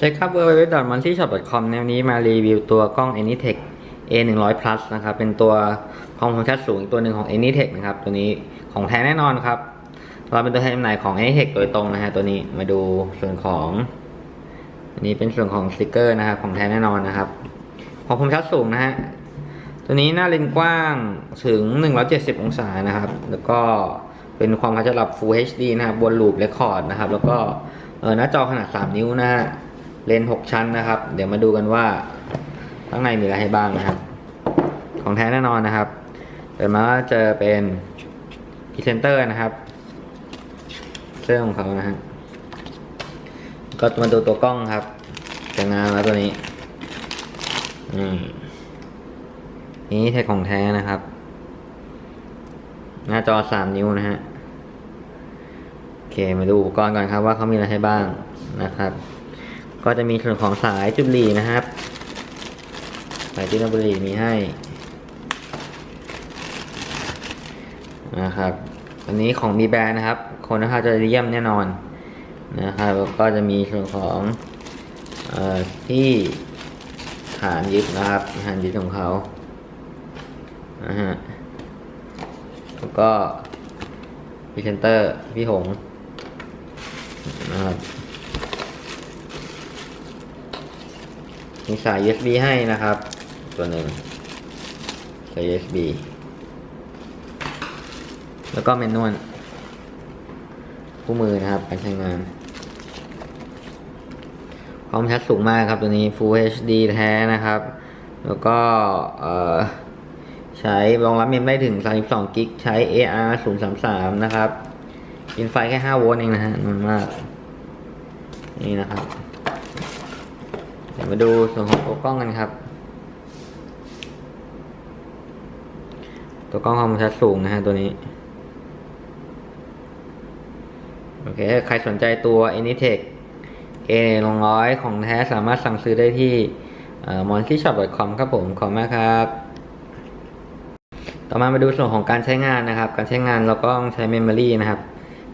สวัสดีครับ w w w m o n t y s h o p c o m ในวันนี้มารีวิวตัวกล้อง Anytech A 1 0 0 plus นะครับ เป็นตัวความคมชัดสูงอีกตัวหนึ่งของ Anytech นะครับ ตัวนี้ของแท้แน่นอนครับ เราเป็นตัวแทนจำหน่ายของ Anytech โดยตรงนะฮะ ตัวนี้มาดูส่วนของ อันนี้เป็นส่วนของสติกเกอร์นะครับ ของแท้แน่นอนนะครับความคมชัดสูงนะฮะ ตัวนี้หน้าเลนส์กว้างถึง 170 องศานะครับ แล้วก็เป็นความคมชัดระดับ Full HD นะครับ บนลูปเรคคอร์ดนะครับ แล้วก็เออหน้าจอขนาด 3 นิ้วนะฮะ เลนส์6ชั้นนะครับ เดี๋ยวมาดูกันว่าข้างในมีอะไรให้บ้างนะครับ ของแท้แน่นอนนะครับเปิดมาเจอเป็นพรีเซนเตอร์นะครับเสื้อของเขานะฮะก็มาดูตัวกล้องครับแต่งงานแล้วตัวนี้นี่นี่ใช่ของแท้นะครับ หน้าจอสามนิ้วนะฮะโอเคมาดูอุปกรณ์ก่อนครับว่าเขามีอะไรให้บ้างนะครับ ก็จะมีส่วนของสายจุดบุหรี่นะครับ สายจุดบุหรี่มีให้นะครับอันนี้ของมีแบรนด์นะครับคนนะคะจะเยี่ยมแน่นอนนะครับแล้วก็จะมีส่วนของออที่ฐานยึดนะครับฐานยึดของเขานะฮะแล้วก็พรีเซนเตอร์พี่หงนะครับ มีสาย USB ให้นะครับ ตัวหนึ่งสาย USB แล้วก็เมนนวลคู่มือนะครับการใช้งานความชัดสูงมากครับตัวนี้ Full HD แท้นะครับ แล้วก็ใช้รองรับเมมได้ถึง 32 กิก ใช้ AR 033 นะครับกินไฟแค่ 5 โวลต์เองนะฮะมันมาก นี่นะครับ ดี๋ยวมาดูส่วนของตัวกล้องกันครับ ตัวกล้องความชัดสูงนะฮะตัวนี้โอเคใครสนใจตัว Anytech A ลงร้อยของแท้สามารถสั่งซื้อได้ที่ m o n k e y s h o p c o m ครับผม ขอบคุณมากครับ ต่อมามาดูส่วนของการใช้งานนะครับ การใช้งานเราก็ต้องใช้ Memory นะครับ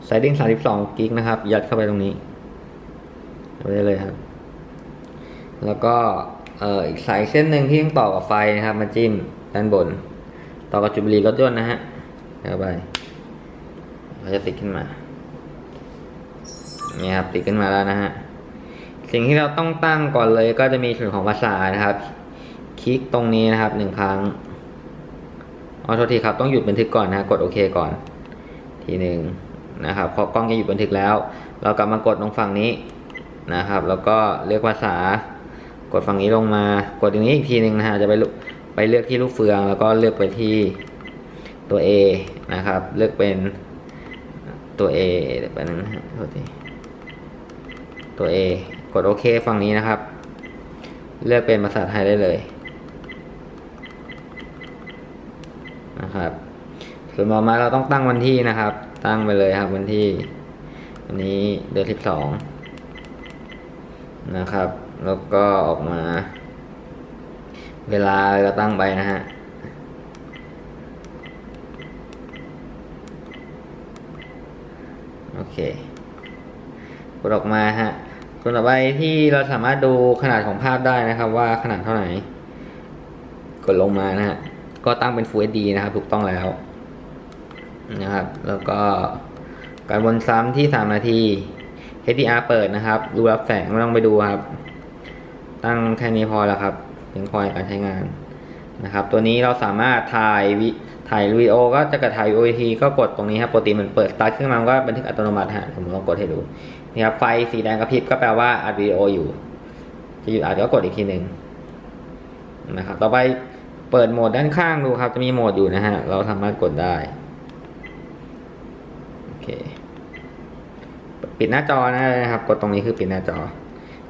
Siding 32กิกนะครับ ยัดเข้าไปตรงนี้ไปได้เลยครับ แล้วก็เอ่ออีกสายเส้นหนึ่งที่ต้องต่อกับไฟนะครับมาจิ้มด้านบน ต่อกับจุดบุหรี่รถยนต์นะฮะเข้าไปเราจะติดขึ้นมานี่ครับติดขึ้นมาแล้วนะฮะสิ่งที่เราต้องตั้งก่อนเลยก็จะมีส่วนของภาษานะครับ คลิกตรงนี้นะครับหนึ่งครั้งออโทษทีครับต้องหยุดบันทึกก่อนนะกดโอเคก่อน ทีหนึ่งนะครับพอกล้องจะหยุดบันทึกแล้ว เรากลับมากดตรงฝั่งนี้นะครับ แล้วก็เลือกภาษา กดฝั่งนี้ลงมา กดตรงนี้อีกทีหนึ่งนะฮะจะไปลุไปเลือกที่ลูกเฟือง แล้วก็เลือกไปที่ตัว A นะครับ เลือกเป็นตัว A เดี๋ยวแป๊บนึงนะฮะโทษทีตัว A กดโอเคฝั่งนี้นะครับ เลือกเป็นภาษาไทยได้เลยนะครับ ส่วนต่อมาเราต้องตั้งวันที่นะครับ ตั้งไปเลยครับวันที่วันนี้เดือนสิบสองนะครับ แล้วก็ออกมา เวลาเราตั้งไปนะฮะโอเคกดออกมาฮะส่วนต่อไปที่เราสามารถดูขนาดของภาพได้นะครับ ว่าขนาดเท่าไหร่กดลงมานะฮะก็ตั้งเป็น Full HD นะครับ ถูกต้องแล้วนะครับ แล้วก็การวนซ้ำที่ 3 นาที HDR เปิดนะครับรูรับแสงไม่ต้องไปดูครับ ตั้งแค่นี้พอแล้วครับเพียงพอในการใช้งานนะครับ ตัวนี้เราสามารถถ่ายวิถ่ายวิดีโอก็จะกระถ่าย OIT ก็กดตรงนี้ครับปกติมันเปิดสตาร์ทขึ้นมามันก็บันทึกอัตโนมัติฮะผมลองกดให้ดูนี่ครับไฟสีแดงกระพริบก็แปลว่าอัดวิดีโออยู่ จะหยุดอัดก็กดอีกทีหนึ่งนะครับต่อไปเปิดโหมดด้านข้างดูครับ จะมีโหมดอยู่นะฮะเราสามารถกดได้โอเคปิดหน้าจอนะครับ กดตรงนี้คือปิดหน้าจอ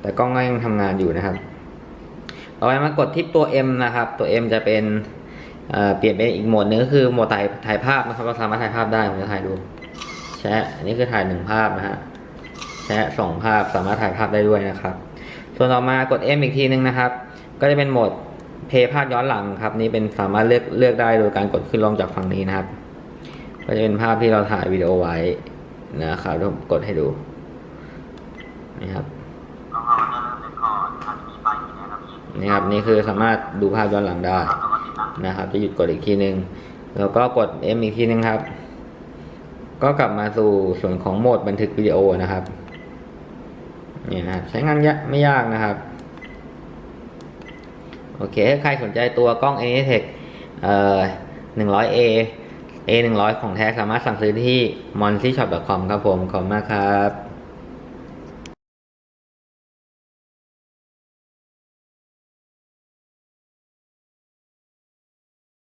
แต่กล้องก็ยังทำงานอยู่นะครับต่อไปมากดที่ตัว M นะครับ ตัว M จะเป็นเเปลี่ยนเป็นอีกโหมดหนึงก็คือโหมดถ่ายถ่ายภาพนะครับเราสามารถถ่ายภาพได้ผมจะถ่ายดูแชะอันนี้คือถ่ายหนึ่งภาพนะฮะแชะสองภาพสามารถถ่ายภาพได้ด้วยนะครับ ส่วนต่อมากด M อีกทีนึงนะครับ ก็จะเป็นโหมดเพย์ภาพย้อนหลังครับนี่เป็นสามารถเลือกเลือกได้โดยการกดขึ้นลงจากฝั่งนี้นะครับ ก็จะเป็นภาพที่เราถ่ายวิดีโอไว้นะครับเดี๋ยวผมกดให้ดูนี่ครับ นี่ครับนี่คือสามารถดูภาพย้อนหลังได้นะครับ จะหยุดกดอีกทีหนึ่งแล้วก็กด M อีกทีนึงครับ ก็กลับมาสู่ส่วนของโหมดบันทึกวิดีโอนะครับนี่นะครับใช้งานยะไม่ยากนะครับโอเคถ้าใครสนใจตัวกล้อง Anitech เอ่อ 100A A 100 ของแท้สามารถสั่งซื้อที่ monsyshop.com ครับผม ขอบคุณมากครับ